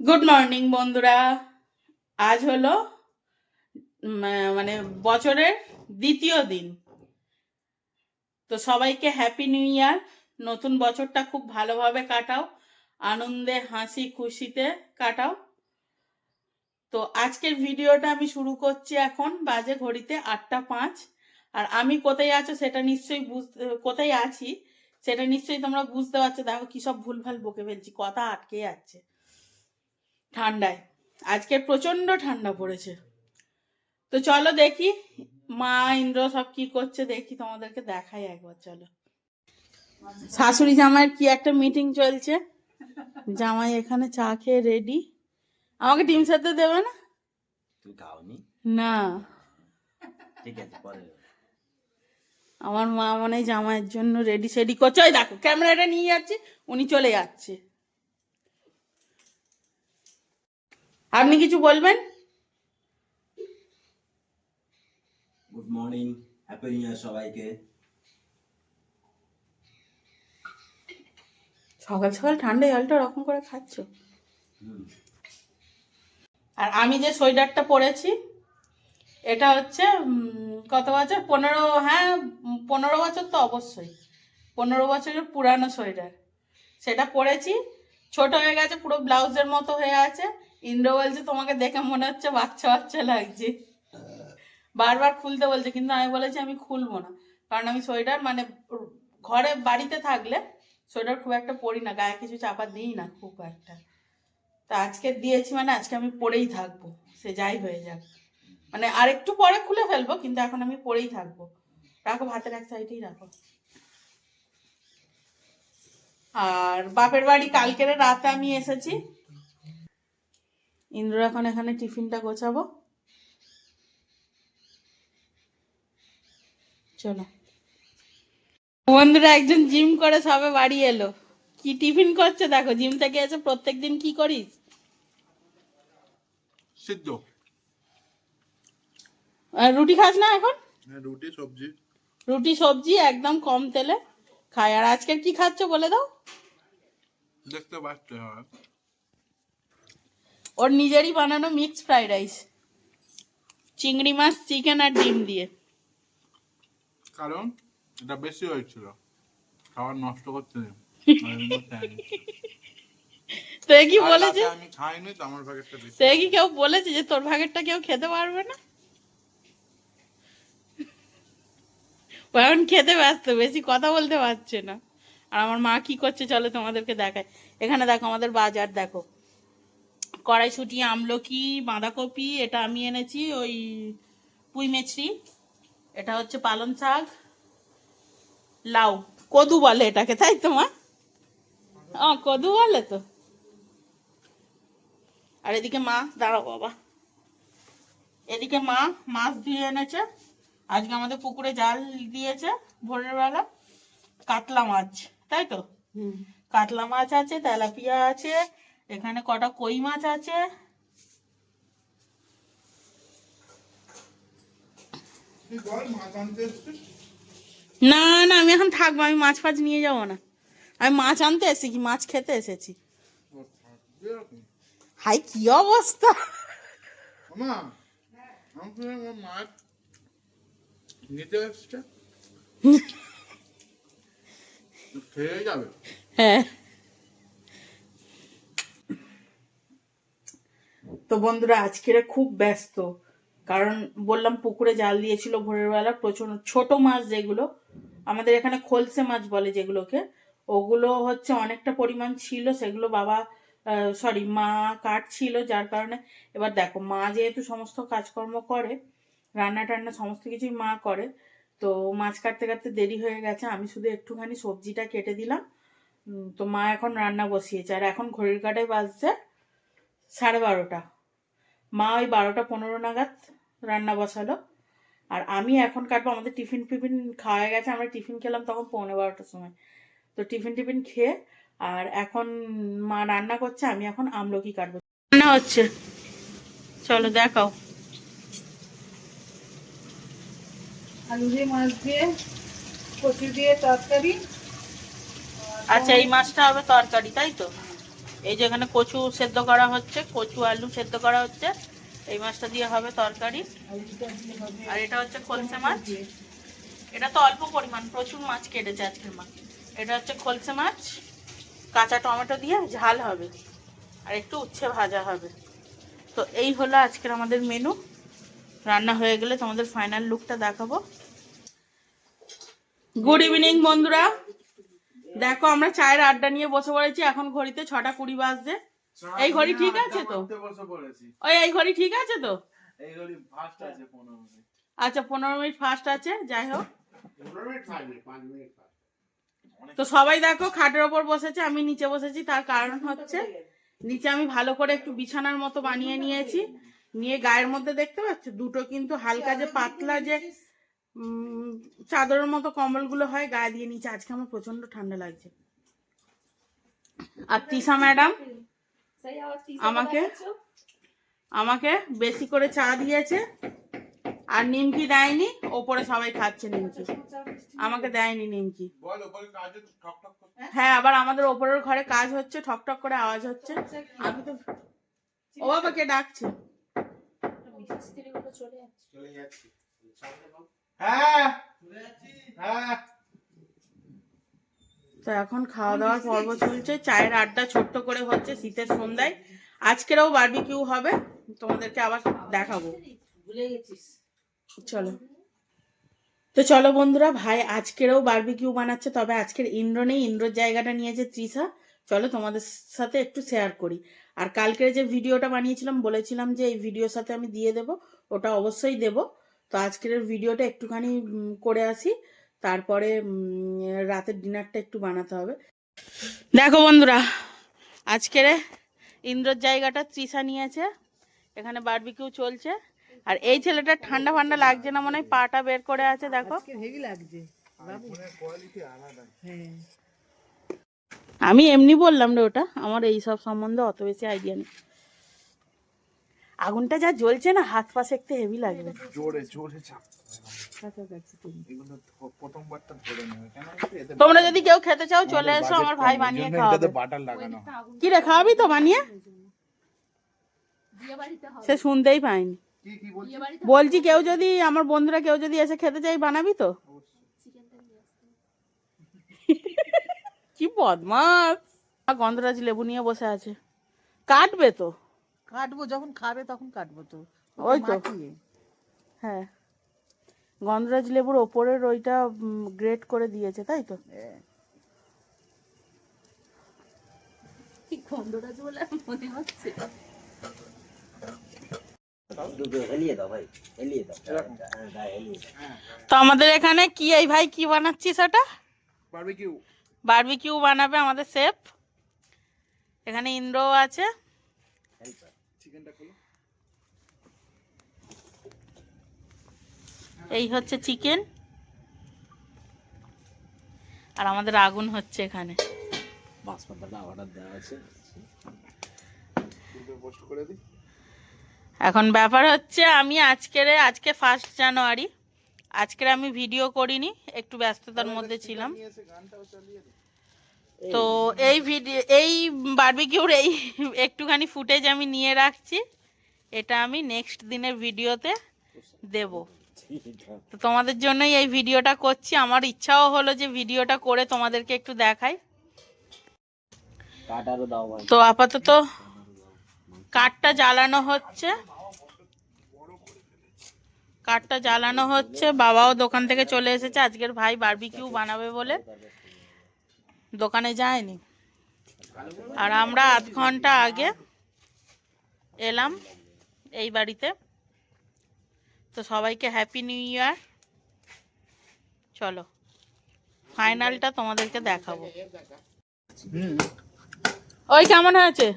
Good morning বন্ধুরা। আজ হলো মানে বছরের দ্বিতীয় দিন। তো সবাইকে হ্যাপি নিউ ইয়ার নতুন বছরটা খুব ভালোভাবে কাটাও, আনন্দে, হাসি, খুশিতে কাটাও। তো আজকের ভিডিওটা আমি শুরু করছি এখন, বাজে ঘড়িতে আটটা পাঁচ। আর আমি কোথায় আছো সেটা নিশ্চয়ই বুঝতে কোথায় আছি সেটা নিশ্চয়ই তোমরা বুঝতে পারছ। দেখো কি সব ভুলভাল বকে ফেলছি, কথা আটকে যাচ্ছে। ঠান্ডায়। আজকে প্রচণ্ড ঠান্ডা পড়েছে। তো চলো দেখি মা ইন্দ্র সব কি করছে দেখি তোমাদেরকে দেখাই একবার চলো। শাশুড়ি জামাইয়ের কি একটা মিটিং চলছে? জামাই এখানে চা খেয়ে রেডি আমাকে ডিম সেদ্ধ দেবে না? তুমি খাওনি? না। ঠিক আছে পরে আমার মা মনে জামাইয়ের জন্য রেডি সেডি করছে। ওই দেখো ক্যামেরাটা নিয়ে যাচ্ছে উনি চলে যাচ্ছে। আপনি কিছু বলবেন? Good morning happy new year সবাইকে। সকাল সকাল ঠান্ডা জলটা ওরকম করে খাচ্ছ? আর আমি যে সোয়েটারটা পরেছি এটা হচ্ছে কত বছর? পনেরো হ্যাঁ পনেরো বছর তো অবশ্যই। পনেরো বছরের পুরানো সোয়েটার। সেটা পরেছি ছোট হয়ে গেছে পুরো ব্লাউজের মতো হয়ে আছে। ইন্দ্র বলছে তোমাকে দেখে মনে হচ্ছে বাচ্চা বাচ্চা লাগছে। বারবার খুলতে বলছে, কিন্তু আমি বলেছি আমি খুলবো না। কারণ আমি সোয়েটার মানে ঘরে বাড়িতে থাকলে সোয়েটার খুব একটা পরি না, গায়ে কিছু চাপা দিই না খুব একটা। তা আজকে দিয়েছি মানে আজকে আমি পরেই থাকব, সে যাই হয়ে যাক। মানে আর একটু পরে খুলে ফেলব, কিন্তু এখন আমি পরেই থাকব। রাখো, ভাতের এক সাইডেই রাখো। আর বাপের বাড়ি কালকের রাতে আমি এসেছি। ইন্দ্র এখন এখানে টিফিনটা গোছাবো। চলো। বন্ধুরা একজন জিম করে সবে বাড়ি এলো। কি টিফিন করছে দেখো? জিম থেকে এসে প্রত্যেকদিন কি করিস? সিদ্ধ। আর রুটি খাস না এখন? হ্যাঁ, রুটি সবজি। রুটি সবজি একদম কম তেলে। খায় আর আজকের কি খাচ্ছ বলে দাও। দেখতে পাচ্ছে হয়। ওর নিজেরই বানানো মিক্স ফ্রাইড রাইস চিংড়ি মাছ চিকেন আর ডিম দিয়ে। কারণ এটা বেশি হয়েছিল। খাবার নষ্ট করতে তো কি বলেছে? আমি খাইনি তো আমার ভাগেরটা বেশি কি কেউ বলেছে যে তোর ভাগেরটা কেউ খেতে পারবে না? এখন খেতে ব্যস্ত বেশি কথা বলতে পারছে না। আর আমার মা কি করছে চলো তোমাদেরকে দেখায়। এখানে দেখো আমাদের বাজার দেখো। কড়াইশুটি আমলকি বাঁধাকপি এটা আমি এনেছি ওই পুঁই মেচড়ি এটা হচ্ছে পালং শাক লাউ কদু বলে এটাকে তাই তো মা? ও কদু বলে তো। আর এদিকে মা দাঁড়াও বাবা। এদিকে মা মাছ দিয়ে এনেছে। আজকে আমাদের পুকুরে জাল দিয়েছে ভোরের বেলা কাতলা মাছ তাই তো? কাতলা মাছ আছে তেলাপিয়া আছে এখানে কটা কই মাছ আছে? না না আমি এখন থাকব আমি মাছ ফাছ নিয়ে যাব না। আমি মাছ আনতে এসেছি কি মাছ খেতে এসেছি। হাই কি অবস্থা? হ্যাঁ। তো বন্ধুরা, আজকের খুব ব্যস্ত। কারণ বললাম পুকুরে জাল দিয়েছিল ভোরের বেলা, প্রচণ্ড ছোট মাছ যেগুলো। আমাদের এখানে খলসে মাছ বলে যেগুলোকে। ওগুলো হচ্ছে অনেকটা পরিমাণ ছিল, সেগুলো বাবা সরি মা কাটছিল, যার কারণে এবার দেখো, মা যেহেতু সমস্ত কাজকর্ম করে, রান্না টান্না সমস্ত কিছুই মা করে, তো মাছ কাটতে কাটতে দেরি হয়ে গেছে। আমি শুধু একটুখানি সবজিটা কেটে দিলাম। তো মা এখন রান্না বসিয়েছে। আর এখন ঘড়ির কাটায় বাজছে সাড়ে বারোটা। মা ওই বারোটা পনেরো নাগাদ রান্না বসালো। আর আমি এখন কাটবো আমাদের টিফিন ফিফিন খাওয়া গেছে আমরা টিফিন খেলাম তখন পৌনে বারোটার সময়। তো টিফিন টিফিন খেয়ে আর এখন মা রান্না করছে আমি এখন আমলকি কাটবো। রান্না হচ্ছে। চলো দেখাও। আলু দিয়ে মাছ দিয়ে কচু দিয়ে তরকারি। আচ্ছা এই মাছটা হবে তরকারি তাই তো? এই যে এখানে কচু সেদ্ধ করা হচ্ছে, কচু আলু সেদ্ধ করা হচ্ছে। এই মাছটা দিয়ে হবে তরকারি। আর এটা হচ্ছে খলসে মাছ। এটা তো অল্প পরিমাণ, প্রচুর মাছ কেটেছে আজকের মাছ। এটা হচ্ছে খলসে মাছ, কাঁচা টমেটো দিয়ে ঝাল হবে, আর একটু উচ্ছে ভাজা হবে। তো এই হলো আজকের আমাদের মেনু রান্না হয়ে গেলে তোমাদের ফাইনাল লুকটা দেখাবো। গুড ইভিনিং বন্ধুরা। দেখো আমরা চায়ের আড্ডা নিয়ে বসে পড়েছি এখন ঘড়িতে ছটা কুড়ি বাজছে। এই ঘড়ি ঠিক আছে তো? ওই এই ঘড়ি ঠিক আছে তো? আচ্ছা পনেরো মিনিট ফার্স্ট আছে যাই হোক। তো সবাই দেখো খাটের ওপর বসেছে আমি নিচে বসেছি তার কারণ হচ্ছে নিচে আমি ভালো করে একটু বিছানার মতো বানিয়ে নিয়েছি। নিয়ে গায়ের মধ্যে দেখতে পাচ্ছ দুটো কিন্তু হালকা যে পাতলা যে চাদরের মতো কম্বলগুলো হয় গায়ে দিয়ে নিচে। আজকে আমার প্রচণ্ড ঠান্ডা লাগছে। আর তিশা ম্যাডাম আমাকে আমাকে বেশি করে চা দিয়েছে আর নিমকি দেয়নি ওপরে সবাই খাচ্ছে নিমকি। আমাকে দেয়নি নিমকি। বল ওপরে কাজে ঠক ঠক করতে হ্যাঁ আবার আমাদের ওপরের ঘরে কাজ হচ্ছে ঠক ঠক করে আওয়াজ হচ্ছে। আমি তো ও বাবাকে ডাকছে। চলে যাচ্ছি। তো এখন খাওয়া দাওয়ার পর্ব চলছে। চায়ের আড্ডা ছোট্ট করে হচ্ছে শীতের সন্ধ্যায়। আজকেরও বারবিকিউ হবে। তোমাদেরকে আবার দেখাবো। চলো। তো চলো বন্ধুরা ভাই আজকেরও বারবিকিউ বানাচ্ছে। তবে আজকের ইন্দ্র নেই। ইন্দ্রর জায়গাটা নিয়েছে তৃষা। চলো তোমাদের সাথে একটু শেয়ার করি। আর কালকের যে ভিডিওটা বানিয়েছিলাম বলেছিলাম যে এই ভিডিওর সাথে আমি দিয়ে দেব। ওটা অবশ্যই দেব। তো আজকের ভিডিওটা একটুখানি করে আসি। তারপরে রাতের ডিনারটা একটু বানাতে হবে। দেখো বন্ধুরা আজকের ইন্দ্রর জায়গাটা তৃষা নিয়েছে। এখানে বারবিকিউ চলছে। আর এই ছেলেটা ঠান্ডা ফান্ডা লাগছে না মনে হয় পাটা বের করে আছে দেখো। হেভি লাগছে। হ্যাঁ। আমি এমনি বললাম রে ওটা আমার এই সব সম্বন্ধে অত বেশি আইডিয়া নেই। আগুনটা যা জ্বলছে না হাত পা সেকতে হেভি লাগবে। জোরে জোরে চাপ। কেন কি এতে তোমরা যদি কেউ খেতে চাও চলে এসো আমার ভাই বানিয়ে খাওয়াবে। বাটার লাগানো। কি রে খাওয়াবি তো বানিয়ে? সে শুনতেই পাইনি কি কি বলছিস? বলছি কেউ যদি আমার বন্ধুরা কেউ যদি এসে খেতে চাই বানাবি তো? কি বদমাস। গন্ধরাজ লেবু নিয়ে বসে আছে। কাটবে তো। কাটবো যখন খাবে তখন কাটবো তো। ওই তো। হ্যাঁ। গন্ধরাজ লেবুর ওপরের ওইটা গ্রেট করে দিয়েছে তাই তো? তো আমাদের এখানে কি এই ভাই কি বানাচ্ছিস ওটা? বারবিকিউ বারবিকিউ বানাবে আমাদের শেফ এখানে ইন্দ্র আছে। চিকেনটা খুলো। এই হচ্ছে চিকেন। আর আমাদের আগুন হচ্ছে এখানে। এখন ব্যাপার হচ্ছে আমি আজকের আজকে ফার্স্ট জানুয়ারি আজকের আমি ভিডিও করিনি একটু ব্যস্ততার মধ্যে ছিলাম। তো এই ভিডিও এই বারবিকিউর এই একটুখানি ফুটেজ আমি নিয়ে রাখছি। এটা আমি নেক্সট দিনের ভিডিওতে দেব। তো তোমাদের জন্যই এই ভিডিওটা করছি। আমার ইচ্ছাও হলো যে ভিডিওটা করে তোমাদেরকে একটু দেখাই। তো আপাতত কাঠটা জ্বালানো হচ্ছে। কাঠটা জ্বালানো হচ্ছে। বাবাও দোকান থেকে চলে এসেছে। আজকের ভাই বার্বিকিউ বানাবে বলে। দোকানে যায়নি। আর আমরা আধ ঘণ্টা আগে এলাম এই বাড়িতে। তো সবাইকে হ্যাপি নিউ ইয়ার চলো ফাইনালটা তোমাদেরকে দেখাবো। ওই কেমন হয়েছে?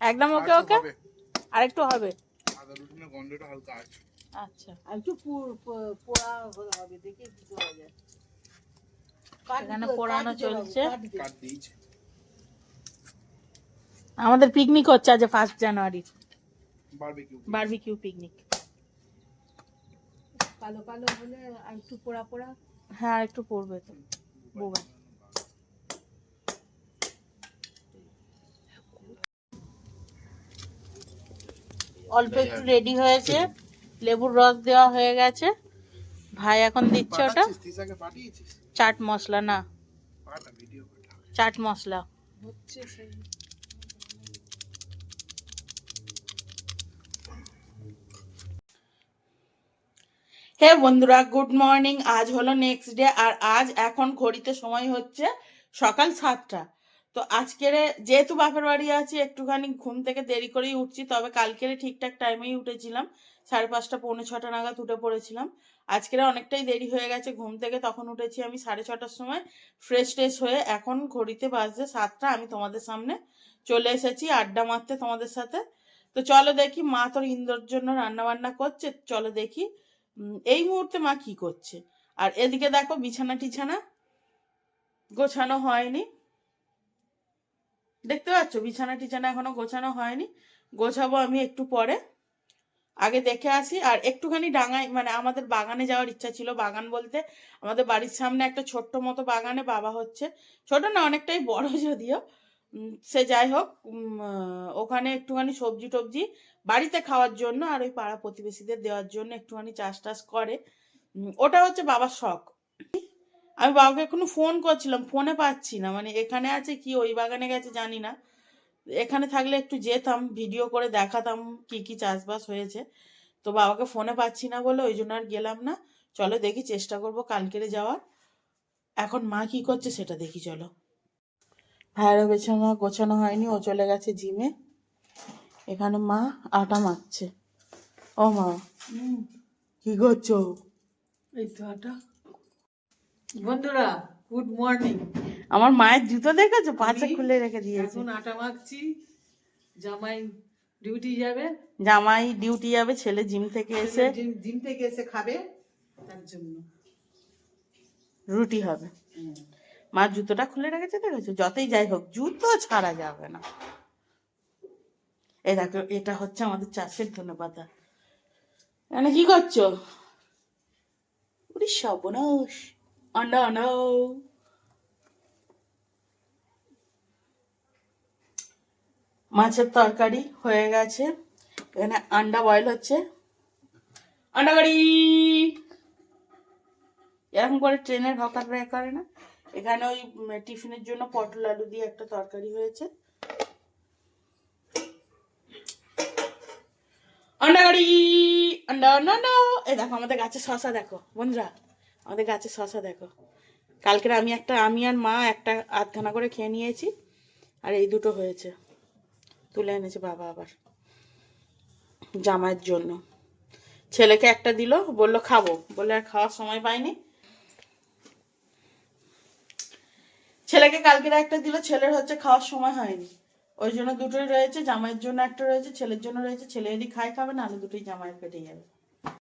একদম ওকে ওকে? হবে। আরেকটু হবে? আদা রসুনের গন্ধটা হালকা আছে। আচ্ছা। আর একটু পোড়া হবে দেখে কি করা যায়। এখানে পোড়ানো চলছে। আমাদের পিকনিক হচ্ছে আজ ফার্স্ট জানুয়ারির বারবিকিউ পিকনিক কালো কালো হলে আর একটু পোড়া পোড়া। হ্যাঁ একটু পড়বে তো। বোবা। অল্প একটু রেডি হয়েছে। লেবুর রস দেওয়া হয়ে গেছে। ভাই এখন দিচ্ছে ওটা। চাট মশলা না। চাট মশলা। হচ্ছে হে বন্ধুরা গুড মর্নিং। আজ হলো নেক্সট ডে আর আজ এখন ঘড়িতে সময় হচ্ছে সকাল সাতটা। তো আজকের যেহেতু বাপের বাড়ি আছি একটুখানি ঘুম থেকে দেরি করেই উঠছি তবে কালকের ঠিকঠাক টাইমেই উঠেছিলাম। সাড়ে পাঁচটা পৌনে ছটা নাগাদ উঠে পড়েছিলাম। আজকের অনেকটাই দেরি হয়ে গেছে ঘুম থেকে, তখন উঠেছি আমি সাড়ে ছটার সময়। ফ্রেশ ট্রেশ হয়ে এখন ঘড়িতে বাজছে সাতটা, আমি তোমাদের সামনে চলে এসেছি আড্ডা মারতে তোমাদের সাথে। তো চলো দেখি মা তোর ইন্দোর জন্য রান্না বান্না করছে, চলো দেখি এই মুহূর্তে মা কি করছে। আর এদিকে দেখো বিছানা টিছানা গোছানো হয়নি। দেখতে পাচ্ছ বিছানা টিছানা এখনও গোছানো হয়নি। গোছাবো আমি একটু পরে। আগে দেখে আসি। আর একটুখানি ডাঙায় মানে আমাদের বাগানে যাওয়ার ইচ্ছা ছিল। বাগান বলতে আমাদের বাড়ির সামনে একটা ছোট্ট মতো বাগানে বাবা হচ্ছে। ছোট না, অনেকটাই বড় যদিও। সে যাই হোক ওখানে একটুখানি সবজি টবজি বাড়িতে খাওয়ার জন্য আর ওই পাড়া প্রতিবেশীদের দেওয়ার জন্য একটুখানি চাষ টাস করে। ওটা হচ্ছে বাবার শখ। আমি বাবাকে এখনও ফোন করছিলাম ফোনে পাচ্ছি না। মানে এখানে আছে কি, ওই বাগানে গেছে জানি না। এখানে থাকলে একটু যেতাম ভিডিও করে দেখাতাম কি কি চাষবাস হয়েছে। তো বাবাকে ফোনে পাচ্ছি না বলে ওই জন্য আর গেলাম না। চলো দেখি চেষ্টা করব কালকেরে যাওয়ার। এখন মা কি করছে সেটা দেখি চলো। ভাইয়েরও বেছানো গোছানো হয়নি ও চলে গেছে জিমে এখানে মা আটা মাখছে। ও মা কি করছ? এই তো আটা। বন্ধুরা গুড মর্নিং আমার মায়ের জুতো দেখেছ? পাঁচে খুলে রেখে দিয়েছে। এখন আটা মাখছি জামাই ডিউটি যাবে। জামাই ডিউটি যাবে ছেলে জিম থেকে এসে জিম- থেকে এসে খাবে তার জন্য। রুটি হবে। মা জুতোটা খুলে রেখেছে দেখেছ? যতই যাই হোক জুতো ছাড়া যাবে না। এই দেখো এটা হচ্ছে আমাদের চাষের ধনে পাতা এখানে কি করছ? উড়ি সর্বনাশ আন্ডা আন্ডা মাছের তরকারি হয়ে গেছে। এখানে আন্ডা বয়েল হচ্ছে। আন্ডা কারি! এরকম করে ট্রেনের হকাররা এ করে না। এখানে ওই টিফিনের জন্য পটল আলু দিয়ে একটা তরকারি হয়েছে। আন্ডা আন্ডা আন্ডা এই দেখো, আমাদের গাছে দেখো আমাদের দেখো। কালকের আমি একটা, আমি আর মা একটা আধখানা করে খেয়ে নিয়েছি। আর এই দুটো হয়েছে। তুলে এনেছে বাবা আবার। জামাইয়ের জন্য। ছেলেকে একটা দিল, বলল খাব। বলে আর খাওয়ার সময় পাইনি। ছেলেকে কালকে একটা দিল, ছেলের হচ্ছে খাওয়ার সময় হয়নি। ওই জন্য দুটোই রয়েছে, জামাইয়ের জন্য একটা রয়েছে, ছেলের জন্য রয়েছে। ছেলে যদি খায় খাবে না দুটোই জামাইয়ের পেটে যাবে।